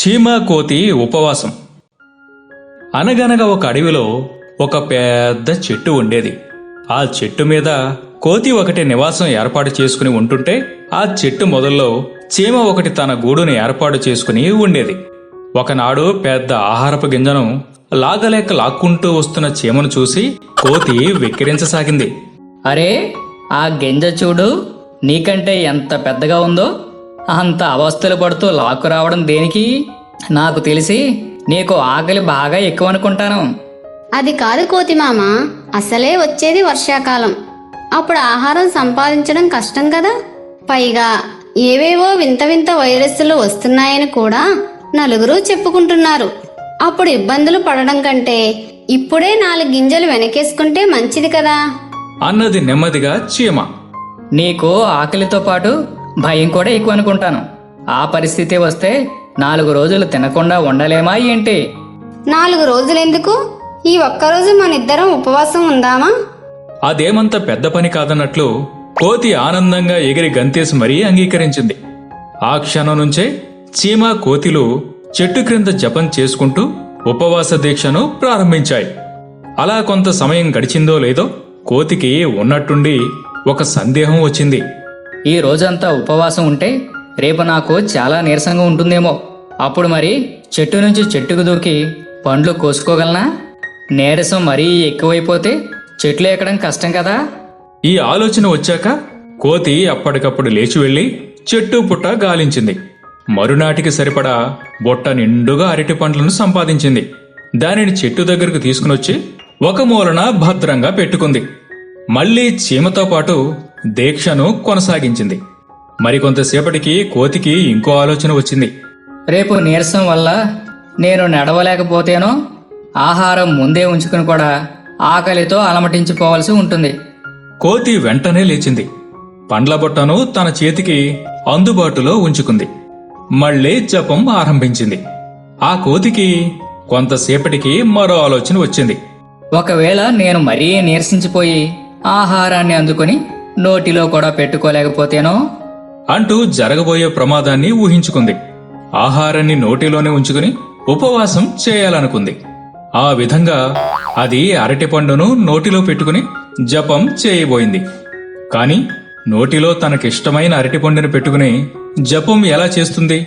చీమ కోతి ఉపవాసం. అనగనగా ఒక అడవిలో ఒక పెద్ద చెట్టు ఉండేది. ఆ చెట్టు మీద కోతి ఒకటి నివాసం ఏర్పాటు చేసుకుని ఉంటుంటే ఆ చెట్టు మొదల్లో చీమ ఒకటి తన గూడును ఏర్పాటు చేసుకుని ఉండేది. ఒకనాడు పెద్ద ఆహారపు గింజను లాగలేక లాక్కుంటూ వస్తున్న చీమను చూసి కోతి వెక్కిరించసాగింది. అరే ఆ గింజ చూడు నీకంటే ఎంత పెద్దగా ఉందో. అంత అవస్థలు పడుతూ లాక్కు రావడం దేనికి? నాకు తెలిసి నీకు ఆకలి బాగా ఎక్కువ అనుకుంటాను అది కాదు కోతిమామ అసలే వచ్చేది వర్షాకాలం. అప్పుడు ఆహారం సంపాదించడం కష్టం కదా. పైగా ఏవేవో వింత వింత వైరస్లు వస్తున్నాయని కూడా నలుగురు చెప్పుకుంటున్నారు. అప్పుడు ఇబ్బందులు పడడం కంటే ఇప్పుడే నాలుగు గింజలు వెనకేసుకుంటే మంచిది కదా. అన్నది నెమ్మదిగా చీమ. నీకు ఆకలితో పాటు భయం కూడా ఎక్కువ అనుకుంటాను. ఆ పరిస్థితి వస్తే నాలుగు రోజులు తినకుండా ఉండలేమా ఏంటి? నాలుగు రోజులెందుకు? ఈ ఒక్కరోజు మనిద్దరం ఉపవాసం ఉందామా? అదేమంత పెద్ద పని కాదన్నట్లు కోతి ఆనందంగా ఎగిరి గంతేసి మరీ అంగీకరించింది. ఆ క్షణం నుంచే చీమ కోతిలు చెట్టు క్రింద జపం చేసుకుంటూ ఉపవాస దీక్షను ప్రారంభించాయి. అలా కొంత సమయం గడిచిందో లేదో కోతికి ఉన్నట్టుండి ఒక సందేహం వచ్చింది. ఈ రోజంతా ఉపవాసం ఉంటే రేపు నాకు చాలా నీరసంగా ఉంటుందేమో. అప్పుడు మరి చెట్టు నుంచి చెట్టుకు దూకి పండ్లు కోసుకోగలనా? నీరసం మరీ ఎక్కువైపోతే చెట్లు ఎక్కడం కష్టం కదా? ఈ ఆలోచన వచ్చాక కోతి అప్పటికప్పుడు లేచి వెళ్ళి చెట్టు పుట్ట గాలించింది. మరునాటికి సరిపడా బొట్ట నిండుగా అరటి పండ్లను సంపాదించింది. దానిని చెట్టు దగ్గరకు తీసుకునొచ్చి ఒక మూలన భద్రంగా పెట్టుకుంది. మళ్ళీ చీమతో పాటు దీక్షను కొనసాగించింది. మరికొంతసేపటికి కోతికి ఇంకో ఆలోచన వచ్చింది. రేపు నీరసం వల్ల నేను నడవలేకపోతేనో ఆహారం ముందే ఉంచుకుని కూడా ఆకలితో అలమటించిపోవలసి ఉంటుంది. కోతి వెంటనే లేచింది. పండ్ల బొట్టను తన చేతికి అందుబాటులో ఉంచుకుంది. మళ్ళీ జపం ఆరంభించింది. ఆ కోతికి కొంతసేపటికి మరో ఆలోచన వచ్చింది. ఒకవేళ నేను మరీ నీరసించిపోయి ఆహారాన్ని అందుకొని నోటిలో కూడా పెట్టుకోలేకపోతేనో? అంటూ జరగబోయే ప్రమాదాన్ని ఊహించుకుంది. ఆహారాన్ని నోటిలోనే ఉంచుకుని ఉపవాసం చేయాలనుకుంది. ఆ విధంగా అది అరటిపండును నోటిలో పెట్టుకుని జపం చేయబోయింది. కాని నోటిలో తనకిష్టమైన అరటిపండును పెట్టుకుని జపం ఎలా చేస్తుంది?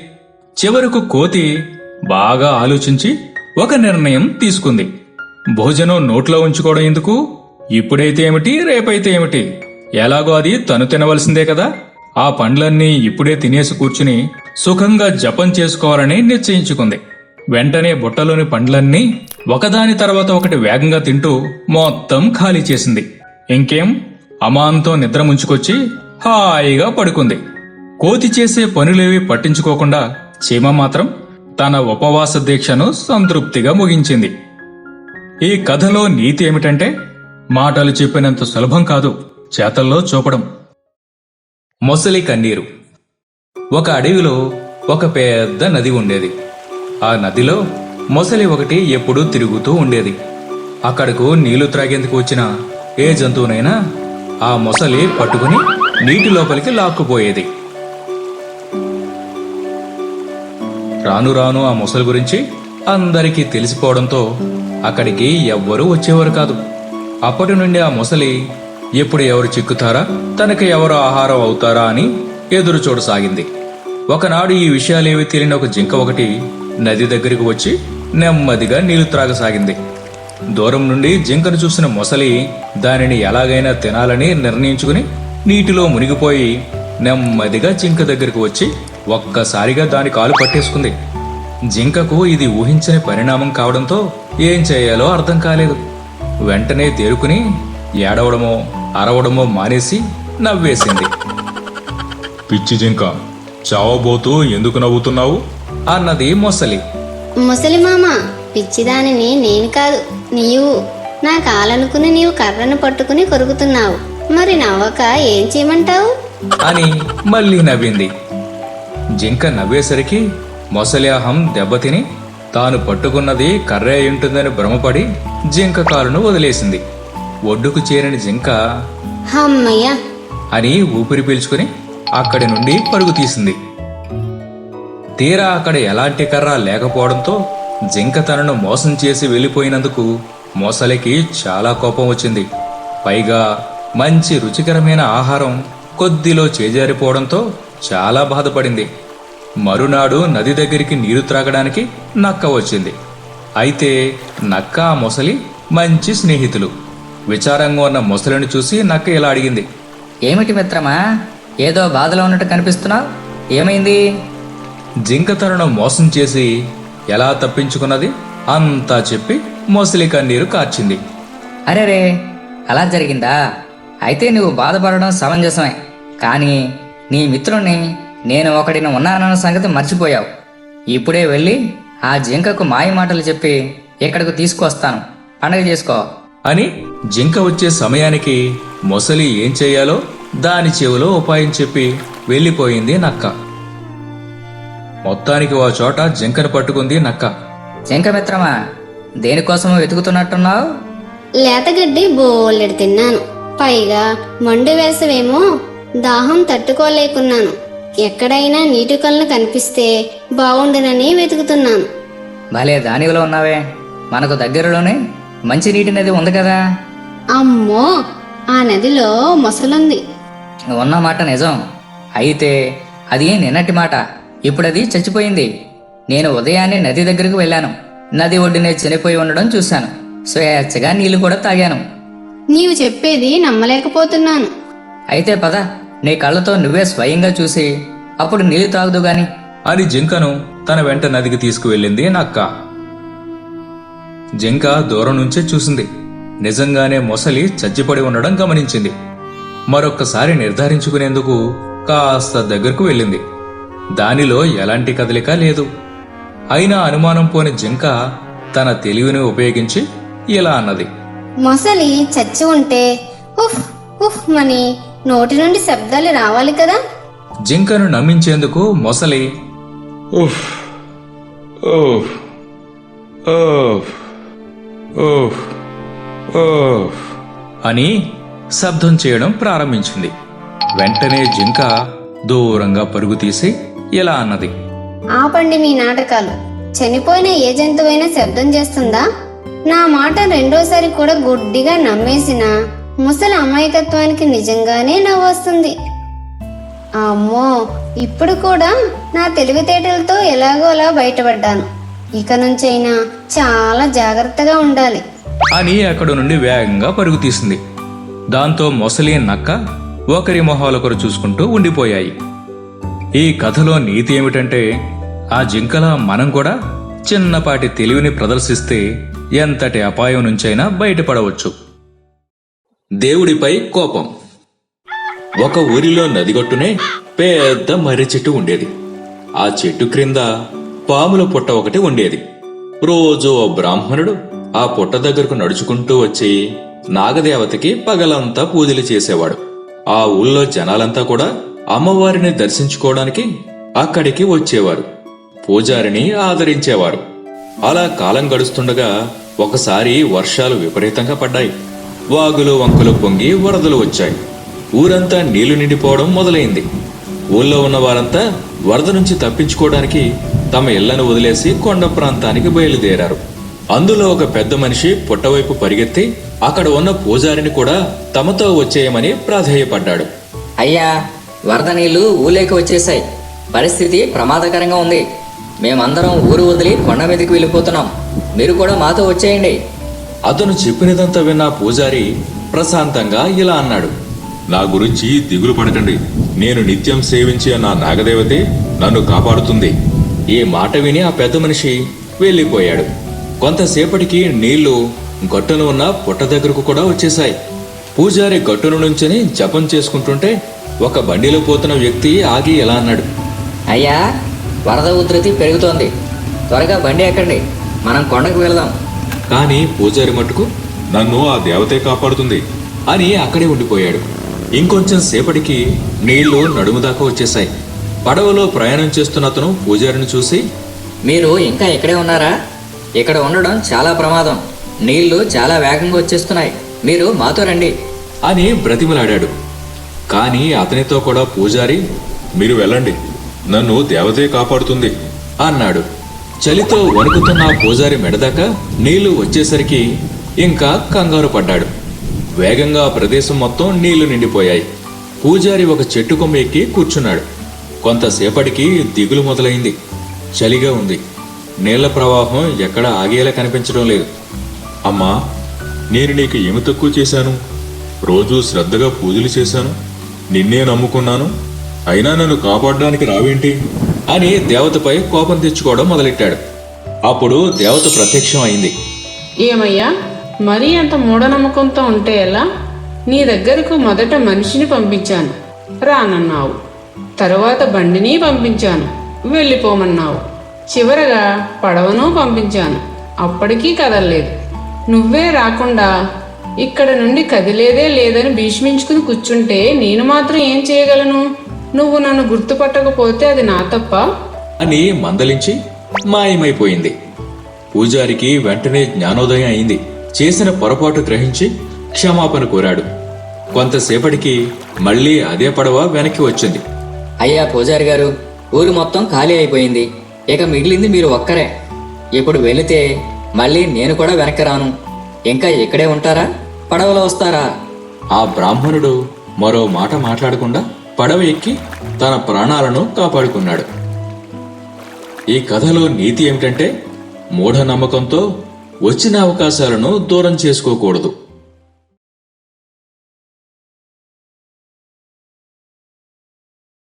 చివరకు కోతి బాగా ఆలోచించి ఒక నిర్ణయం తీసుకుంది. భోజనం నోట్లో ఉంచుకోవడం ఎందుకు? ఇప్పుడైతే ఏమిటి? రేపైతే ఏమిటి? ఎలాగో అది తను తినవలసిందే కదా? ఆ పండ్లన్నీ ఇప్పుడే తినేసి కూర్చుని సుఖంగా జపం చేసుకోవాలని నిశ్చయించుకుంది. వెంటనే బుట్టలోని పండ్లన్నీ ఒకదాని తర్వాత ఒకటి వేగంగా తింటూ మొత్తం ఖాళీ చేసింది. ఇంకేం? అమాంతం నిద్ర ముంచుకొచ్చి హాయిగా పడుకుంది. కోతి చేసే పనులేవి పట్టించుకోకుండా చీమ మాత్రం తన ఉపవాస దీక్షను సంతృప్తిగా ముగించింది. ఈ కథలో నీతి ఏమిటంటే మాటలు చెప్పినంత సులభం కాదు. చేతల్లో చూపడం. మొసలి కన్నీరు. ఒక అడవిలో ఒక పెద్ద నది ఉండేది. ఆ నదిలో మొసలి ఒకటి ఎప్పుడూ తిరుగుతూ ఉండేది. అక్కడకు నీళ్ళు త్రాగేందుకు వచ్చిన ఏ జంతువునైనా ఆ మొసలి పట్టుకుని నీటి లోపలికి లాక్కుపోయేది. రాను రాను ఆ మొసలి గురించి అందరికీ తెలిసిపోవడంతో అక్కడికి ఎవ్వరూ వచ్చేవారు కాదు. అప్పటి నుండి ఆ మొసలి ఎప్పుడు ఎవరు చిక్కుతారా? తనకి ఎవరు ఆహారం అవుతారా అని ఎదురు చూడసాగింది ఒకనాడు ఈ విషయాలేవి తెలియని ఒక జింక ఒకటి నది దగ్గరికి వచ్చి నెమ్మదిగా నీళ్ళు త్రాగసాగింది. దూరం నుండి జింకను చూసిన మొసలి దానిని ఎలాగైనా తినాలని నిర్ణయించుకుని నీటిలో మునిగిపోయి నెమ్మదిగా జింక దగ్గరికి వచ్చి ఒక్కసారిగా దాని కాలు పట్టేసుకుంది. జింకకు ఇది ఊహించని పరిణామం కావడంతో ఏం చేయాలో అర్థం కాలేదు. వెంటనే తేరుకుని ఏడవడమో అరవడమో మానేసి నవ్వేసింది. పిచ్చి జింక చావబోతూ ఎందుకు నవ్వుతున్నావు? అన్నది మొసలి. ముసలి మామ పిచ్చిదానిని నేను కాదు నీవు. నా కాలనుకుని నీవు కర్రను పట్టుకుని కొరుకుతున్నావు. మరి నవ్వక ఏం చేయమంటావు? అని మళ్ళీ నవ్వింది. జింక నవ్వేసరికి మొసలి అహం దెబ్బతిని తాను పట్టుకున్నది కర్రే ఉంటుందని భ్రమపడి జింక కాలును వదిలేసింది. ఒడ్డుకు చేరిన జింక అని ఊపిరి పీల్చుకుని అక్కడి నుండి పరుగు తీసింది. తీరా అక్కడ ఎలాంటి కర్ర లేకపోవడంతో జింక తనను మోసం చేసి వెళ్ళిపోయినందుకు మొసలికి చాలా కోపం వచ్చింది. పైగా మంచి రుచికరమైన ఆహారం కొద్దిలో చేజారిపోవడంతో చాలా బాధపడింది. మరునాడు నది దగ్గరికి నీరు త్రాగడానికి నక్క వచ్చింది. అయితే నక్క మొసలి మంచి స్నేహితులు. విచారంగా ఉన్న మొసలిని చూసి నక్క ఇలా అడిగింది. ఏమిటి మిత్రమా? ఏదో బాధలో ఉన్నట్టు కనిపిస్తున్నావు? ఏమైంది? జింక తనను మోసం చేసి ఎలా తప్పించుకున్నది? అంతా చెప్పి మొసలి కన్నీరు కార్చింది. అరేరే అలా జరిగిందా? అయితే నువ్వు బాధపడడం సమంజసమే. కానీ నీ మిత్రుణ్ణి నేను ఒకడిని ఉన్నానన్న సంగతి మర్చిపోయావు. ఇప్పుడే వెళ్ళి ఆ జింకకు మాయ మాటలు చెప్పి ఇక్కడికి తీసుకొస్తాను పండగ చేసుకో. అని జింక వచ్చే సమయానికి మొసలి ఏం చేయాలో దాని చెవిలో ఉపాయం చెప్పి వెళ్ళిపోయింది నక్క. మొత్తానికి ఓ చోట జింకను పట్టుకుంది నక్క. జింక మిత్రమా దేనికోసమో వెతుకుతున్నట్టున్నావు? లేతగడ్డి బోలెడు తిన్నాను. పైగా మండు వేసవేమో దాహం తట్టుకోలేకున్నాను. ఎక్కడైనా నీటి కళ్ళు కనిపిస్తే బాగుండునని వెతుకుతున్నాను. భలే దానిలో ఉన్నావే. మనకు దగ్గరలోనే మంచి నీటి నది ఉంది కదా? అమ్మో ఆ నదిలో మొసలుంది. ఉన్న మాట నిజం. అయితే అది నిన్నటి మాట? ఇప్పుడది చచ్చిపోయింది. నేను ఉదయాన్నే నది దగ్గరకు వెళ్ళాను. నది ఒడ్డునే చనిపోయి ఉండడం చూశాను. స్వేచ్ఛగా నీళ్ళు కూడా తాగాను. నీవు చెప్పేది నమ్మలేకపోతున్నాను. అయితే పద నీ కళ్ళతో నువ్వే స్వయంగా చూసి అప్పుడు నీళ్ళు తాగుదు గాని అని జింకను తన వెంట నదికి తీసుకువెళ్ళింది నక్క జింక దూరం నుంచే చూసింది నిజంగానే మొసలి చచ్చిపడి ఉండడం గమనించింది మరొక్కసారి నిర్ధారించుకునేందుకు కాస్త దగ్గరకు వెళ్ళింది దానిలో ఎలాంటి కదలిక లేదు అయినా అనుమానం పోని జింక తన తెలివిని ఉపయోగించి ఇలా అన్నది మొసలి చచ్చి ఉంటే ఉఫ్ ఉఫ్ మని నోటి నుండి శబ్దాలు రావాలి కదా జింకను నమ్మించేందుకు మొసలి Oof. Oof. Oof. Oof. Oof. అని శబ్దం చేయడం ప్రారంభించింది. వెంటనే జింక దూరంగా పరుగు తీసి ఇలా అన్నది? ఆపండి మీ నాటకాలు. చనిపోయిన ఏ జంతువైనా శబ్దం చేస్తుందా? నా మాట రెండోసారి కూడా గుడ్డిగా నమ్మేసిన ముసలి అమాయకత్వానికి నిజంగానే నవ్వొస్తుంది అమ్మో ఇప్పుడు కూడా నా తెలివితేటలతో ఎలాగో అలా బయటపడ్డాను. ఇక నుంచైనా చాలా జాగ్రత్తగా ఉండాలి. అని అక్కడి నుండి వేగంగా పరుగు తీసింది. దాంతో మొసలి నక్క ఒకరి మొహాలొకరు చూసుకుంటూ ఉండిపోయాయి. ఈ కథలో నీతి ఏమిటంటే ఆ జింకలా మనం కూడా చిన్నపాటి తెలివిని ప్రదర్శిస్తే ఎంతటి అపాయం నుంచైనా బయటపడవచ్చు. దేవుడిపై కోపం. ఒక ఊరిలో నదిగొట్టునే పెద్ద మర్రి చెట్టు ఉండేది. ఆ చెట్టు క్రింద పాముల పుట్ట ఒకటి ఉండేది. రోజు ఓ బ్రాహ్మణుడు ఆ పుట్ట దగ్గరకు నడుచుకుంటూ వచ్చి నాగదేవతకి పగలంతా పూజలు చేసేవాడు. ఆ ఊళ్ళో జనాలంతా కూడా అమ్మవారిని దర్శించుకోవడానికి అక్కడికి వచ్చేవారు. పూజారిని ఆదరించేవారు. అలా కాలం గడుస్తుండగా ఒకసారి వర్షాలు విపరీతంగా పడ్డాయి. వాగులు వంకలు పొంగి వరదలు వచ్చాయి. ఊరంతా నీళ్ళు నిండిపోవడం మొదలైంది. ఊళ్ళో ఉన్న వారంతా వరద నుంచి తప్పించుకోవడానికి తమ ఇళ్ళను వదిలేసి కొండ ప్రాంతానికి బయలుదేరారు. అందులో ఒక పెద్ద మనిషి పుట్టవైపు పరిగెత్తి అక్కడ ఉన్న పూజారిని కూడా తమతో వచ్చేయమని ప్రాధేయపడ్డాడు. అయ్యా వరద నీళ్ళు ఊలేకి వచ్చేసాయి పరిస్థితి ప్రమాదకరంగా ఉంది. మేమందరం ఊరు వదిలి కొండ మీదకి వెళ్ళిపోతున్నాం. మీరు కూడా మాతో వచ్చేయండి. అతను చెప్పినదంతా విన్న పూజారి ప్రశాంతంగా ఇలా అన్నాడు. నా గురించి దిగులు పడకండి. నేను నిత్యం సేవించే నా నాగదేవతే నన్ను కాపాడుతుంది. ఈ మాట విని ఆ పెద్ద మనిషి వెళ్ళిపోయాడు. కొంతసేపటికి నీళ్ళు గట్టున ఉన్న పుట్ట దగ్గరకు కూడా వచ్చేశాయి. పూజారి గట్టున నుంచుని జపం చేసుకుంటుంటే ఒక బండిలో పోతున్న వ్యక్తి ఆగి ఎలా అన్నాడు అయ్యా వరద ఉధృతి పెరుగుతోంది. త్వరగా బండి ఎక్కండి. మనం కొండకు వెళదాం. కానీ పూజారి మట్టుకు నన్ను ఆ దేవతే కాపాడుతుంది అని అక్కడే ఉండిపోయాడు. ఇంకొంచెం సేపటికి నీళ్ళు నడుము దాకా వచ్చేశాయి. పడవలో ప్రయాణం చేస్తున్న అతను పూజారిని చూసి మీరు ఇంకా ఇక్కడే ఉన్నారా? ఇక్కడ ఉండడం చాలా ప్రమాదం. నీళ్ళు చాలా వేగంగా వచ్చేస్తున్నాయి. మీరు మాతో రండి. అని బ్రతిమలాడాడు. కానీ అతనితో కూడా పూజారి మీరు వెళ్ళండి. నన్ను దేవతే కాపాడుతుంది అన్నాడు. చలితో వణుకుతున్న పూజారి మెడదాకా నీళ్ళు వచ్చేసరికి ఇంకా కంగారు పడ్డాడు. వేగంగా ఆ ప్రదేశం మొత్తం నీళ్ళు నిండిపోయాయి. పూజారి ఒక చెట్టు కొమ్మ ఎక్కి కూర్చున్నాడు. కొంతసేపటికి దిగులు మొదలైంది. చలిగా ఉంది. నీళ్ళ ప్రవాహం ఎక్కడ ఆగేలా కనిపించడం లేదు. అమ్మా నేను నీకు ఏమి తక్కువ చేశాను? రోజూ శ్రద్ధగా పూజలు చేశాను. నిన్నే నమ్ముకున్నాను. అయినా నన్ను కాపాడడానికి రావేంటి? అని దేవతపై కోపం తెచ్చుకోవడం మొదలెట్టాడు. అప్పుడు దేవత ప్రత్యక్షం అయింది. ఏమయ్యా? మరీ అంత మూఢనమ్మకంతో ఉంటే ఎలా? నీ దగ్గరకు మొదట మనిషిని పంపించాను. రానన్నావు తరువాత బండిని పంపించాను. వెళ్ళిపోమన్నావు. చివరగా పడవను పంపించాను. అప్పటికీ కదలలేదు. నువ్వే రాకుండా ఇక్కడ నుండి కదిలేదే లేదని భీష్మించుకుని కూర్చుంటే నేను మాత్రం ఏం చేయగలను? నువ్వు నన్ను గుర్తుపట్టకపోతే అది నా తప్ప? అని మందలించి మాయమైపోయింది. పూజారికి వెంటనే జ్ఞానోదయం అయింది. చేసిన పొరపాటు గ్రహించి క్షమాపణ కోరాడు. కొంతసేపటికి మళ్ళీ అదే పడవ వెనక్కి వచ్చింది. అయ్యా పూజారి గారు ఊరు మొత్తం ఖాళీ అయిపోయింది. ఇక మిగిలింది మీరు ఒక్కరే. ఇప్పుడు వెళితే మళ్ళీ నేను కూడా వెనక్కి రాను. ఇంకా ఇక్కడే ఉంటారా? పడవలో వస్తారా? ఆ బ్రాహ్మణుడు మరో మాట మాట్లాడకుండా పడవ ఎక్కి తన ప్రాణాలను కాపాడుకున్నాడు. ఈ కథలో నీతి ఏమిటంటే మూఢనమ్మకంతో వచ్చిన అవకాశాలను దూరం చేసుకోకూడదు.